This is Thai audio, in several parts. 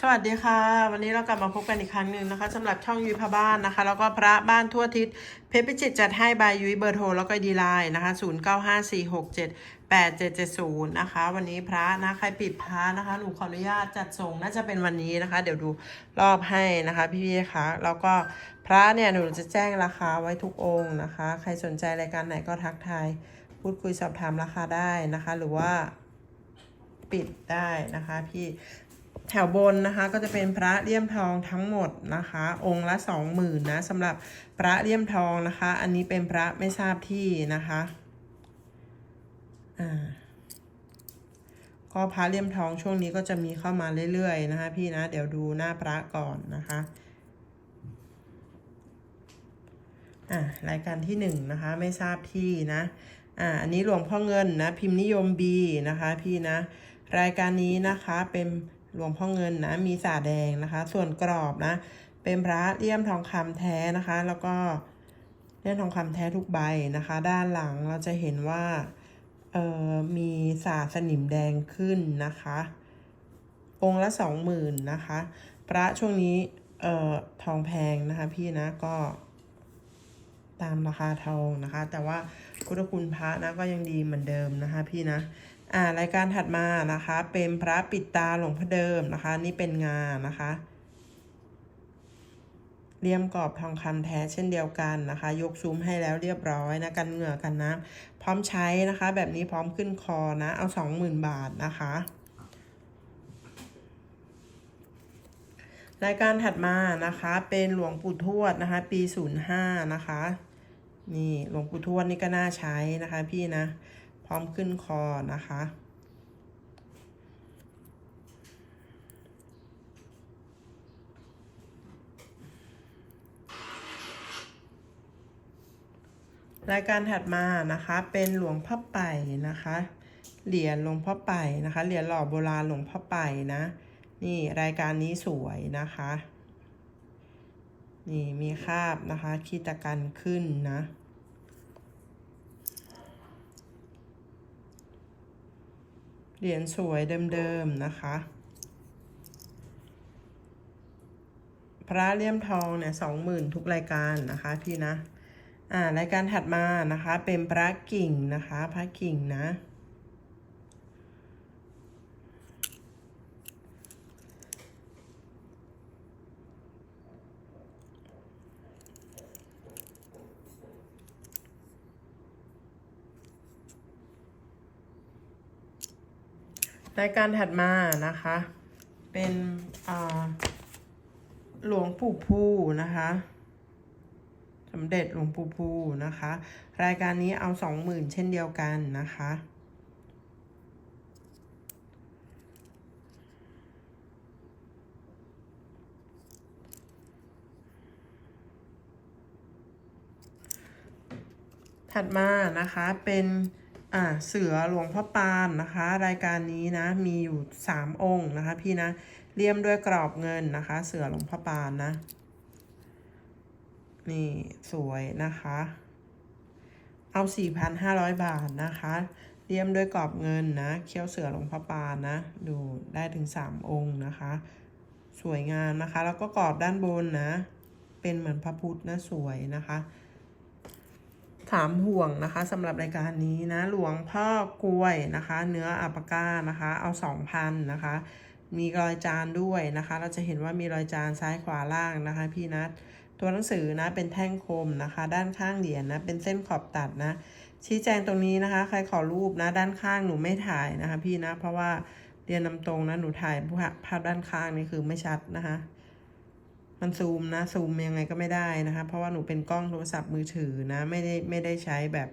สวัสดีค่ะ วันนี้เรากลับมาพบกันอีกครั้งหนึ่งนะคะสำหรับช่องยุ้ยพระบ้านนะคะ แล้วก็พระบ้านทั่วทิศเพชรพิจิตรจัดให้บายยุ้ยเบอร์โทรแล้วก็ดีไลน์นะคะ 0 9 5 4 6 7 8 7 7 0 นะคะ วันนี้พระนะใครปิดพระนะคะ หนูขออนุญาตจัดส่งน่าจะเป็นวันนี้นะคะ เดี๋ยวดูรอบให้นะคะพี่ๆคะแล้วก็พระเนี่ยหนูจะแจ้งราคาไว้ทุกองค์นะคะ ใครสนใจรายการไหนก็ทักทายพูดคุยสอบถามราคาได้นะคะ หรือว่าปิดได้นะคะพี่ แถวบนนะคะก็จะเป็นพระเลี่ยมทองทั้งหมดนะคะ องค์ละสองหมื่นนะสำหรับพระเลี่ยมทองนะคะ อันนี้เป็นพระไม่ทราบที่นะคะอ่าก็พระเลี่ยมทองช่วงนี้ก็จะมีเข้ามาเรื่อยๆนะคะพี่นะเดี๋ยวดูหน้าพระก่อนนะคะอ่ารายการที่หนึ่งนะคะไม่ทราบที่นะอ่าอันนี้หลวงพ่อเงินนะพิมพ์นิยม B นะคะพี่นะรายการนี้นะคะเป็น หลวงพ่อเงินนะ มีสาแดงนะคะ ส่วนกรอบนะ เป็นพระเลี่ยมทองคำแท้นะคะ แล้วก็เลี่ยมทองคำแท้ทุกใบนะคะ ด้านหลังเราจะเห็นว่าเอ่อมีสาสนิมแดงขึ้นนะคะ องค์ละสองหมื่นนะคะ พระช่วงนี้เอ่อทองแพงนะคะพี่นะก็ตามราคาทองนะคะ แต่ว่าพุทธคุณพระนะก็ยังดีเหมือนเดิมนะคะพี่นะ อ่ารายการถัดมานะคะ เป็นพระปิดตาหลวงพ่อเดิมนะคะ นี่เป็นงานนะคะเลี่ยมกรอบทองคำแท้เช่นเดียวกันนะคะ ยกซุ้มให้แล้วเรียบร้อยนะกันเหงื่อกันนะพร้อมใช้นะคะ แบบนี้พร้อมขึ้นคอนะ เอาสองหมื่นบาทนะคะ รายการถัดมานะคะเป็นหลวงปู่ทวดนะคะ ปี05นะคะ นี่หลวงปู่ทวดนี่ก็น่าใช้นะคะพี่นะ พร้อมขึ้นคอนะคะ รายการถัดมานะคะเป็นหลวงพ่อไป่นะคะ เหรียญหลวงพ่อไป่นะคะ เหรียญหล่อโบราณหลวงพ่อไป่นะ นี่รายการนี้สวยนะคะ นี่มีคาบนะคะคีตกันขึ้นนะ เหรียญสวยเดิมๆนะคะ พระเลี่ยมทองเนี่ยสองหมื่นทุกรายการนะคะพี่นะ อ่ารายการถัดมานะคะเป็นพระกิ่งนะคะ พระกิ่งนะ รายการถัดมานะคะ เป็นหลวงปู่ภูนะคะสมเด็จหลวงปู่ภูนะคะ รายการนี้เอาสองหมื่นเช่นเดียวกันนะคะถัดมานะคะเป็น อ่าเสือหลวงพ่อปานนะคะ รายการนี้นะมีอยู่สามองค์นะคะ พี่นะเลี่ยมด้วยกรอบเงินนะคะ เสือหลวงพ่อปานนะ นี่สวยนะคะ เอา4,500บาทนะคะเลี่ยมด้วยกรอบเงินนะเขี้ยวเสือหลวงพ่อปานนะ ดูได้ถึง3องค์นะคะ สวยงามนะคะ แล้วก็กรอบด้านบนนะ เป็นเหมือนพระพุทธนะสวยนะคะ ถามห่วงนะคะสำหรับรายการนี้นะ หลวงพ่อกล้วยนะคะ เนื้ออัปปาก้านะคะ เอา2,000นนะคะ มีรอยจานด้วยนะคะ เราจะเห็นว่ามีรอยจานซ้ายขวาล่างนะคะ พี่นัทตัวหนังสือนะเป็นแท่งคมนะคะ ด้านข้างเหรียญนะเป็นเส้นขอบตัดนะ ชี้แจงตรงนี้นะคะ ใครขอรูปนะ ด้านข้างหนูไม่ถ่ายนะคะ พี่นะเพราะว่าเรียนนำตรงนะหนูถ่ายภาพด้านข้างนี่คือไม่ชัดนะคะ มันซูมนะซูมยังไงก็ไม่ได้นะคะ เพราะว่าหนูเป็นกล้องโทรศัพท์มือถือนะ ไม่ได้ไม่ได้ใช้แบบ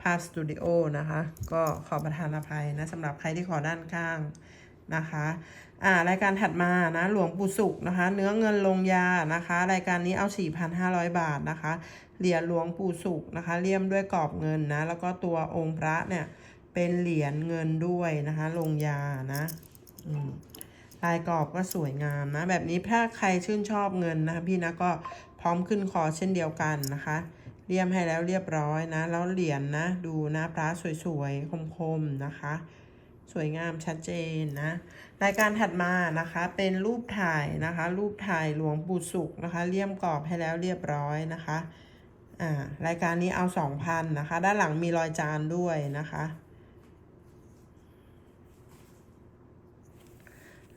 ภาพสตูดิโอนะคะ ก็ขอประทานอภัยนะสำหรับใครที่ขอด้านข้างนะคะอ่ารายการถัดมานะหลวงปู่สุขนะคะ เนื้อเงินลงยานะคะ รายการนี้เอา 4,500 บาทนะคะเหรียญหลวงปู่สุขนะคะเลี่ยมด้วยกรอบเงินนะ แล้วก็ตัวองค์พระเนี่ยเป็นเหรียญเงินด้วยนะคะ ลงยานะ อืม ลายกรอบก็สวยงามนะ แบบนี้ถ้าใครชื่นชอบเงินนะคะพี่นะก็พร้อมขึ้นคอเช่นเดียวกันนะคะเลี่ยมให้แล้วเรียบร้อยนะ แล้วเหรียญนะ ดูนะพระสวยๆ คมๆ นะคะ สวยงามชัดเจนนะ รายการถัดมานะคะ เป็นรูปถ่ายนะคะ รูปถ่ายหลวงปู่สุขนะคะ เลี่ยมกรอบให้แล้วเรียบร้อยนะคะ อ่า รายการนี้เอาสองพันนะคะ ด้านหลังมีรอยจานด้วยนะคะ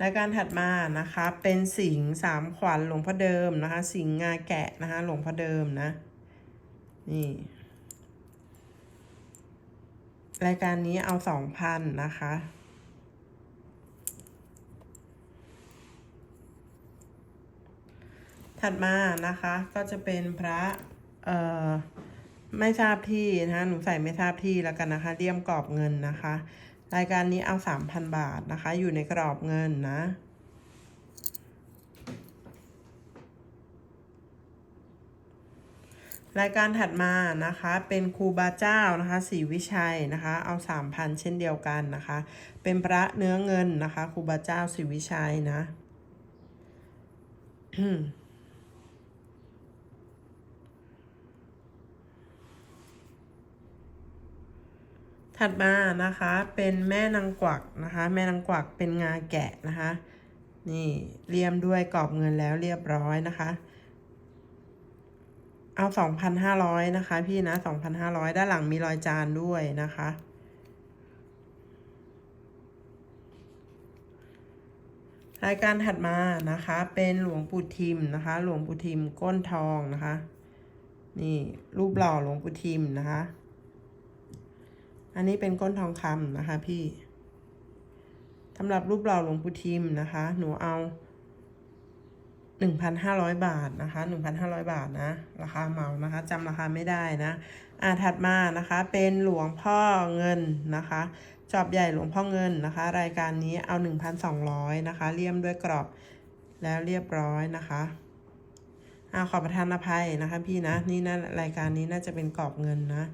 รายการถัดมานะคะเป็นสิงห์สามขวัญหลวงพ่อเดิมนะคะ สิงห์งาแกะนะคะหลวงพ่อเดิมนะนี่รายการนี้เอาสองพันนะคะ ถัดมานะคะก็จะเป็นพระเอ่อไม่ทราบที่นะคะหนูใส่ไม่ทราบที่แล้วกันนะคะเลี่ยมกรอบเงินนะคะ รายการนี้เอาสามพันบาทนะคะ อยู่ในกรอบเงินนะ รายการถัดมานะคะเป็นครูบาเจ้านะคะศรีวิชัยนะคะ เอาสามพันเช่นเดียวกันนะคะ เป็นพระเนื้อเงินนะคะครูบาเจ้าศรีวิชัยนะ ถัดมานะคะเป็นแม่นางกวักนะคะ แม่นางกวักเป็นงาแกะนะคะ นี่เรียมด้วยกรอบเงินแล้วเรียบร้อยนะคะ เอาสองพันห้าร้อยนะคะ พี่นะสองพันห้าร้อยด้านหลังมีรอยจานด้วยนะคะรายการถัดมานะคะ เป็นหลวงปู่ทิมนะคะ หลวงปู่ทิมก้นทองนะคะ นี่รูปหล่อหลวงปู่ทิมนะคะ อันนี้เป็นก้นทองคำนะคะพี่สำหรับรูปหล่อหลวงปู่ทิมนะคะ หนูเอาหนึ่งพันห้าร้อยบาทนะคะหนึ่งพันห้าร้อยบาทนะ ราคาเหมานะคะจำราคาไม่ได้นะ อ่าถัดมานะคะเป็นหลวงพ่อเงินนะคะ จอบใหญ่หลวงพ่อเงินนะคะ รายการนี้เอาหนึ่งพันสองร้อยนะคะเลี่ยมด้วยกรอบแล้วเรียบร้อยนะคะอ่าขอประทานอภัยนะคะพี่นะ นี่นะรายการนี้น่าจะเป็นกรอบเงินนะ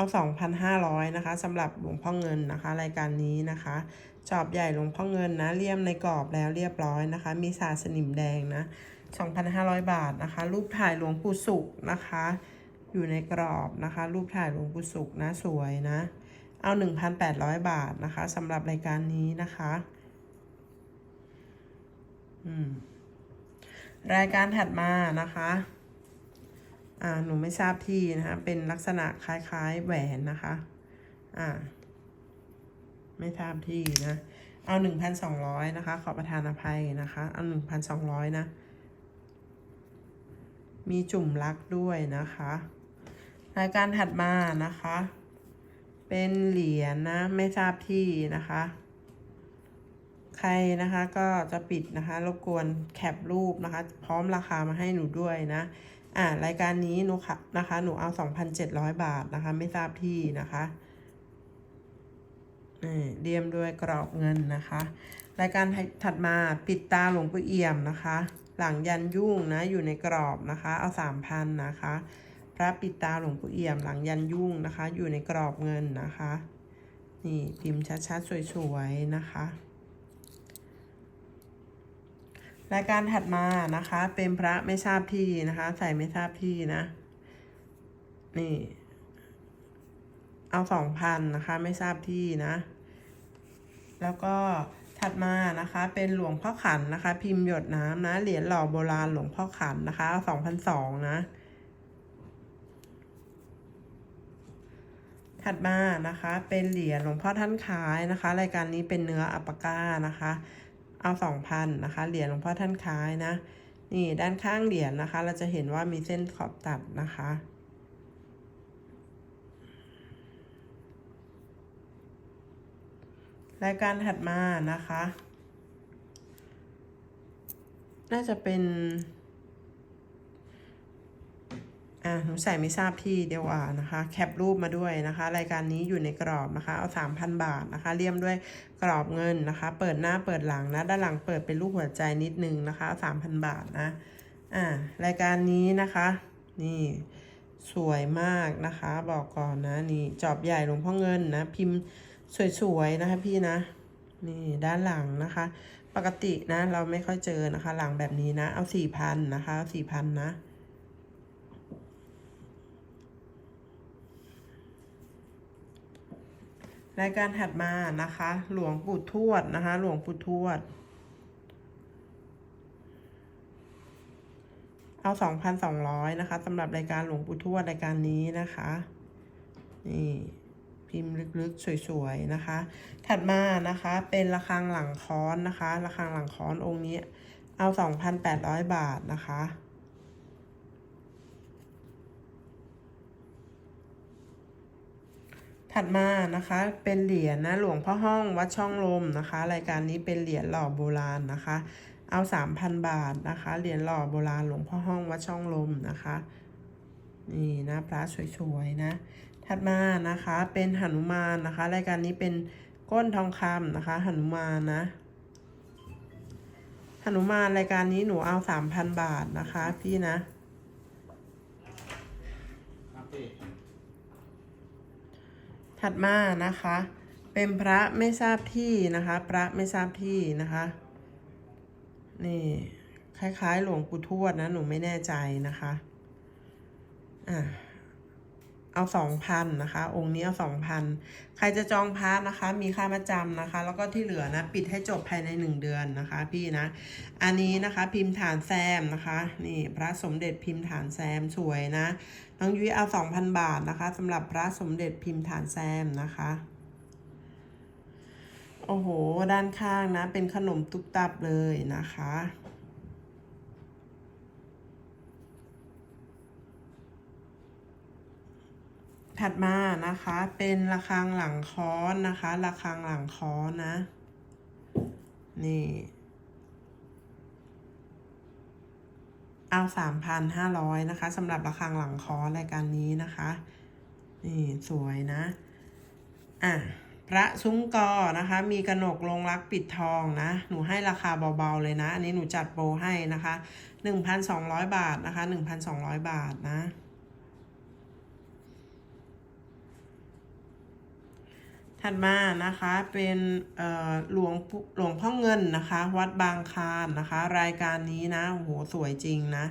เอาสองพันห้าร้อยนะคะสำหรับหลวงพ่อเงินนะคะ รายการนี้นะคะ จอบใหญ่หลวงพ่อเงินนะเลี่ยมในกรอบแล้วเรียบร้อยนะคะ มีสาสนิมแดงนะสองพันห้าร้อยบาทนะคะ รูปถ่ายหลวงปู่สุขนะคะ อยู่ในกรอบนะคะ รูปถ่ายหลวงปู่สุขนะสวยนะ เอาหนึ่งพันแปดร้อยบาทนะคะสำหรับรายการนี้นะคะอืมรายการถัดมานะคะ อ่าหนูไม่ทราบที่นะคะ เป็นลักษณะคล้ายๆแหวนนะคะ อ่า ไม่ทราบที่นะ เอาหนึ่งพันสองร้อยนะคะ ขอประทานอภัยนะคะ เอาหนึ่งพันสองร้อยนะ มีจุ่มลักด้วยนะคะ รายการถัดมานะคะ เป็นเหรียญนะไม่ทราบที่นะคะ ใครนะคะก็จะปิดนะคะ รบกวนแคปรูปนะคะ พร้อมราคามาให้หนูด้วยนะ อ่ารายการนี้หนูค่ะนะคะ หนูเอา2,700บาทนะคะ ไม่ทราบที่นะคะนี่เรียมด้วยกรอบเงินนะคะ รายการถัดมาปิดตาหลวงปู่เอี่ยมนะคะ หลังยันยุ่งนะอยู่ในกรอบนะคะ เอา3,000นะคะ พระปิดตาหลวงปู่เอี่ยม หลังยันยุ่งนะคะ อยู่ในกรอบเงินนะคะ นี่พิมพ์ชัดๆสวยๆนะคะ รายการถัดมานะคะ เป็นพระไม่ทราบที่นะคะ ใส่ไม่ทราบที่นะ นี่ เอาสองพันนะคะ ไม่ทราบที่นะ แล้วก็ถัดมานะคะ เป็นหลวงพ่อขันนะคะ พิมพ์หยดน้ำนะ เหรียญหล่อโบราณหลวงพ่อขันนะคะสองพันสองนะ ถัดมานะคะ เป็นเหรียญหลวงพ่อท่านขายนะคะ รายการนี้เป็นเนื้ออัปปาก้านะคะ เอาสองพันนะคะ เหรียญหลวงพ่อท่านคล้ายนะ นี่ด้านข้างเหรียญนะคะ เราจะเห็นว่ามีเส้นขอบตัดนะคะ รายการถัดมานะคะ น่าจะเป็น อ่าหนูใส่ไม่ทราบที่เดียวอ่านะคะ แคปรูปมาด้วยนะคะ รายการนี้อยู่ในกรอบนะคะ เอาสามพันบาทนะคะ เลี่ยมด้วยกรอบเงินนะคะ เปิดหน้าเปิดหลังนะ ด้านหลังเปิดเป็นรูปหัวใจนิดนึงนะคะเอาสามพันบาทนะ อ่ารายการนี้นะคะ นี่สวยมากนะคะ บอกก่อนนะนี่จอบใหญ่หลวงพ่อเงินนะ พิมพ์สวยๆนะคะพี่นะ นี่ด้านหลังนะคะ ปกตินะเราไม่ค่อยเจอนะคะ หลังแบบนี้นะ เอาสี่พันนะคะสี่พันนะ รายการถัดมานะคะ หลวงปู่ทวดนะคะ หลวงปู่ทวด เอาสองพันสองร้อยนะคะสำหรับรายการหลวงปู่ทวดรายการนี้นะคะ นี่พิมพ์ลึกๆ สวยๆ นะคะ ถัดมานะคะ เป็นระฆังหลังค้อนนะคะ ระฆังหลังค้อนองค์นี้ เอาสองพันแปดร้อยบาทนะคะ ถัดมานะคะ เป็นเหรียญนะหลวงพ่อห้องวัดช่องลมนะคะ รายการนี้เป็นเหรียญหล่อโบราณนะคะ เอาสามพันบาทนะคะเหรียญหล่อโบราณหลวงพ่อห้องวัดช่องลมนะคะนี่นะพระสวยๆนะถัดมานะคะเป็นหนุมานนะคะ รายการนี้เป็นก้นทองคำนะคะหนุมานนะหนุมานรายการนี้หนูเอาสามพันบาทนะคะพี่นะ ถัดมานะคะ เป็นพระไม่ทราบที่นะคะ พระไม่ทราบที่นะคะ นี่คล้ายๆ หลวงปู่ทวดนะ หนูไม่แน่ใจนะคะ อะ เอาสองพันนะคะ องค์นี้เอาสองพันใครจะจองพระนะคะ มีค่ามาจำนะคะ แล้วก็ที่เหลือนะ ปิดให้จบภายในหนึ่งเดือนนะคะ พี่นะ อันนี้นะคะพิมพ์ฐานแซมนะคะ นี่พระสมเด็จพิมพ์ฐานแซมสวยนะ น้องยุ้ยเอาสองพันบาทนะคะสำหรับพระสมเด็จพิมพ์ฐานแซมนะคะโอ้โห ด้านข้างนะ เป็นขนมตุ๊กตับเลยนะคะ ถัดมานะคะเป็นระฆังหลังค้อนนะคะระฆังหลังค้อนนะ นี่เอาสามพันห้าร้อยนะคะสำหรับระฆังหลังคอรายการนี้นะคะ นี่สวยนะ อะ พระซุ้มกอนะคะ มีกระหนกลงรักปิดทองนะ หนูให้ราคาเบาๆเลยนะ อันนี้หนูจัดโปรให้นะคะหนึ่งพันสองร้อยบาทนะคะหนึ่งพันสองร้อยบาทนะ ถัดมานะคะเป็นหลวงหลวงพ่อเงินนะคะ วัดบางคานนะคะ รายการนี้นะโอ้โหสวยจริงนะ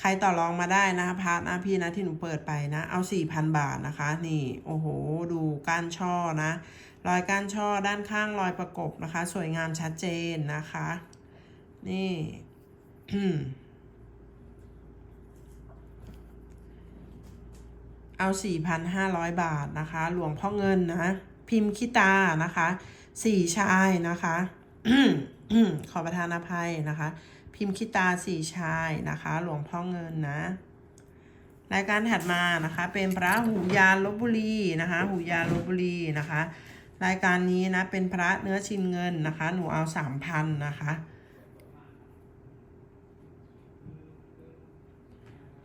ใครต่อรองมาได้นะคะพาร์ทนะพี่นะที่หนูเปิดไปนะเอาสี่พันบาทนะคะ นี่โอ้โห ดูก้านช่อนะรอยก้านช่อด้านข้างรอยประกบนะคะ สวยงามชัดเจนนะคะ นี่เอา 4,500 บาทนะคะ หลวงพ่อเงินนะ พิมพ์คิตานะคะสี่ชายนะคะขอประทานอภัยนะคะ พิมพ์คิตาสี่ชายนะคะ หลวงพ่อเงินนะรายการถัดมานะคะเป็นพระหูยานลบบุรีนะคะ หูยานลบบุรีนะคะ รายการนี้นะเป็นพระเนื้อชินเงินนะคะ หนูเอาสามพันนะคะ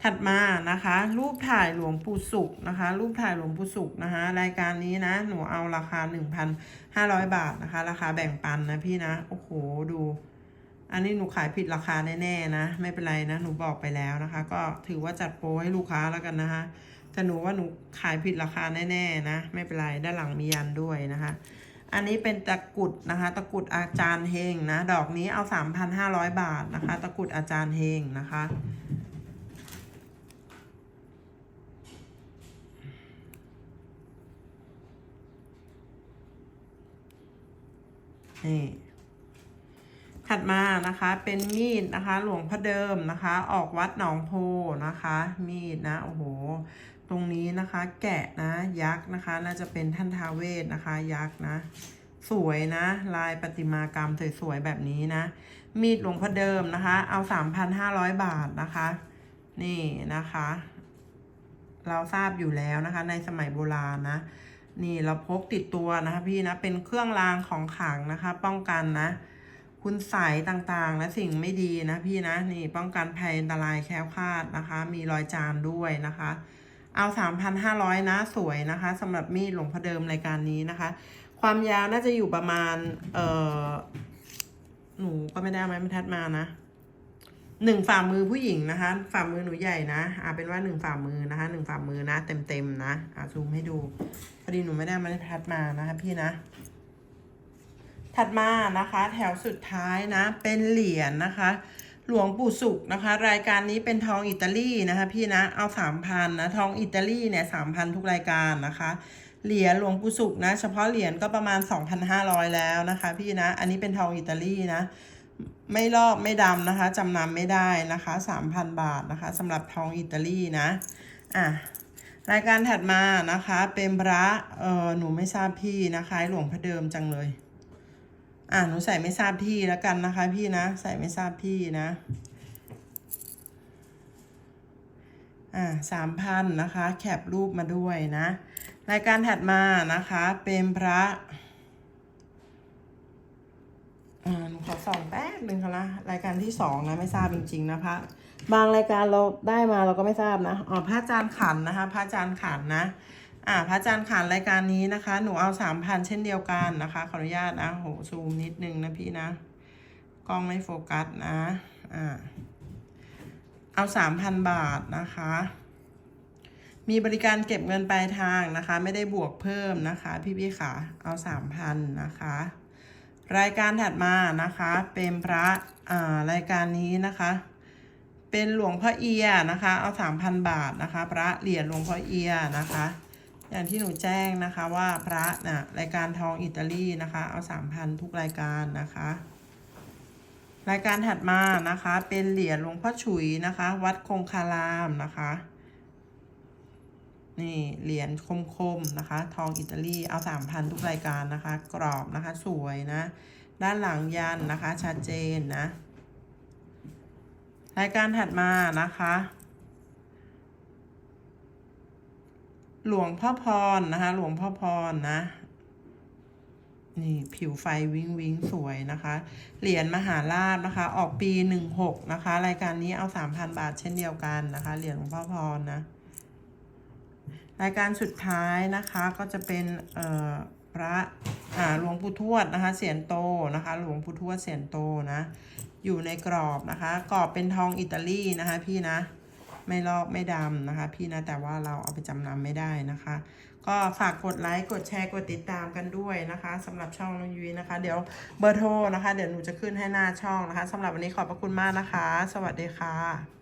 ถัดมานะคะ รูปถ่ายหลวงปู่สุขนะคะ รูปถ่ายหลวงปู่สุขนะคะ รายการนี้นะ หนูเอาราคา 1,500 บาทนะคะ ราคาแบ่งปันนะพี่นะ โอ้โหดู อันนี้หนูขายผิดราคาแน่ๆนะ ไม่เป็นไรนะ หนูบอกไปแล้วนะคะ ก็ถือว่าจัดโปรให้ลูกค้าแล้วกันนะคะแต่หนูว่าหนูขายผิดราคาแน่ๆนะ ไม่เป็นไรด้านหลังมียันด้วยนะคะอันนี้เป็นตะกุดนะคะตะกุดอาจารย์เฮงนะ ดอกนี้เอา 3,500 บาทนะคะ ตะกุดอาจารย์เฮงนะคะ นี่ถัดมานะคะเป็นมีดนะคะ หลวงพ่อเดิมนะคะ ออกวัดหนองโพนะคะ มีดนะโอ้โห ตรงนี้นะคะ แกะนะยักษ์นะคะ น่าจะเป็นท่านทาเวศนะคะ ยักษ์นะ สวยนะ ลายประติมากรรมสวยๆแบบนี้นะ มีดหลวงพ่อเดิมนะคะ เอาสามพันห้าร้อยบาทนะคะ นี่นะคะ เราทราบอยู่แล้วนะคะ ในสมัยโบราณนะ นี่เราพกติดตัวนะคะพี่นะ เป็นเครื่องรางของขลังนะคะ ป้องกันนะ คุณใสยต่างๆ และสิ่งไม่ดีนะพี่นะ นี่ป้องกันภัยอันตรายแคล้วคลาดนะคะ มีรอยจานด้วยนะคะ เอา 3,500 นะสวยนะคะสำหรับมีดหลวงพ่อเดิมรายการนี้นะคะ ความยาวน่าจะอยู่ประมาณ เออหนูก็ไม่ได้ไม้บรรทัดมานะ หนึ่งฝ่ามือผู้หญิงนะคะ ฝ่ามือหนูใหญ่นะเอาเป็นว่าหนึ่งฝ่ามือนะคะหนึ่งฝ่ามือนะเต็มๆนะอะซูมให้ดูพอดีหนูไม่ได้เอาไม้บรรทัดมานะคะพี่นะ ถัดมานะคะ แถวสุดท้ายนะ เป็นเหรียญนะคะ หลวงปู่สุขนะคะ รายการนี้เป็นทองอิตาลีนะคะ พี่นะเอาสามพันนะทองอิตาลีเนี่ยสามพันทุกรายการนะคะเหรียญหลวงปู่ศุกนะ เฉพาะเหรียญก็ประมาณ 2,500 แล้วนะคะ พี่นะ อันนี้เป็นทองอิตาลีนะ ไม่ลอกไม่ดำนะคะจำนำไม่ได้นะคะ3,000บาทนะคะสำหรับทองอิตาลีนะอะรายการถัดมานะคะ เป็นพระเออหนูไม่ทราบพี่นะคะหลวงพระเดิมจังเลย อะหนูใส่ไม่ทราบที่แล้วกันนะคะ พี่นะ ใส่ไม่ทราบที่นะอ่าสามพันนะคะ แคปรูปมาด้วยนะ รายการถัดมานะคะ เป็นพระ อ่าหนูขอส่องแป๊บหนึ่งค่ะนะรายการที่สองนะไม่ทราบจริง ๆ นะพระบางรายการเราได้มาเราก็ไม่ทราบนะอ๋อพระอาจารย์ขันนะคะ พระอาจารย์ขันนะ อ่า พระอาจารย์ขันรายการนี้นะคะ หนูเอาสามพันเช่นเดียวกันนะคะขออนุญาตนะโหซูมนิดนึงนะพี่นะกล้องไม่โฟกัสนะ อ่า เอาสามพันบาทนะคะ มีบริการเก็บเงินปลายทางนะคะ ไม่ได้บวกเพิ่มนะคะ พี่ๆค่ะเอาสามพันนะคะ รายการถัดมานะคะเป็นพระอ่ารายการนี้นะคะ เป็นหลวงพ่อเอียนะคะ เอาสามพันบาทนะคะ พระเหรียญหลวงพ่อเอียนะคะ อย่างที่หนูแจ้งนะคะว่าพระนะ่ะรายการทองอิตาลีนะคะ เอาสามพันทุกรายการนะคะ รายการถัดมานะคะ เป็นเหรียญหลวงพ่อฉุยนะคะ วัดคงคารามนะคะ นี่เหรียญคมๆนะคะ ทองอิตาลีเอาสามพันทุกรายการนะคะ กรอบนะคะสวยนะ ด้านหลังยันนะคะ ชัดเจนนะ รายการถัดมานะคะ หลวงพ่อพรนะคะ หลวงพ่อพรนะนี่ ผิวไฟวิงวิงสวยนะคะ เหรียญมหาราชนะคะ ออกปีหนึ่งหกนะคะ รายการนี้เอาสามพันบาทเช่นเดียวกันนะคะ เหรียญหลวงพ่อพรนะ รายการสุดท้ายนะคะก็จะเป็นพระหลวงปู่ทวดนะคะเสียนโตนะคะ หลวงปู่ทวดเสียนโตนะอยู่ในกรอบนะคะกรอบเป็นทองอิตาลีนะคะ พี่นะไม่ลอกไม่ดำนะคะ พี่นะแต่ว่าเราเอาไปจำนำไม่ได้นะคะ ก็ฝากกดไลค์กดแชร์กดติดตามกันด้วยนะคะสำหรับช่องน้องยุ้ยนะคะ เดี๋ยวเบอร์โทรนะคะ เดี๋ยวหนูจะขึ้นให้หน้าช่องนะคะสำหรับวันนี้ขอบพระคุณมากนะคะ สวัสดีค่ะ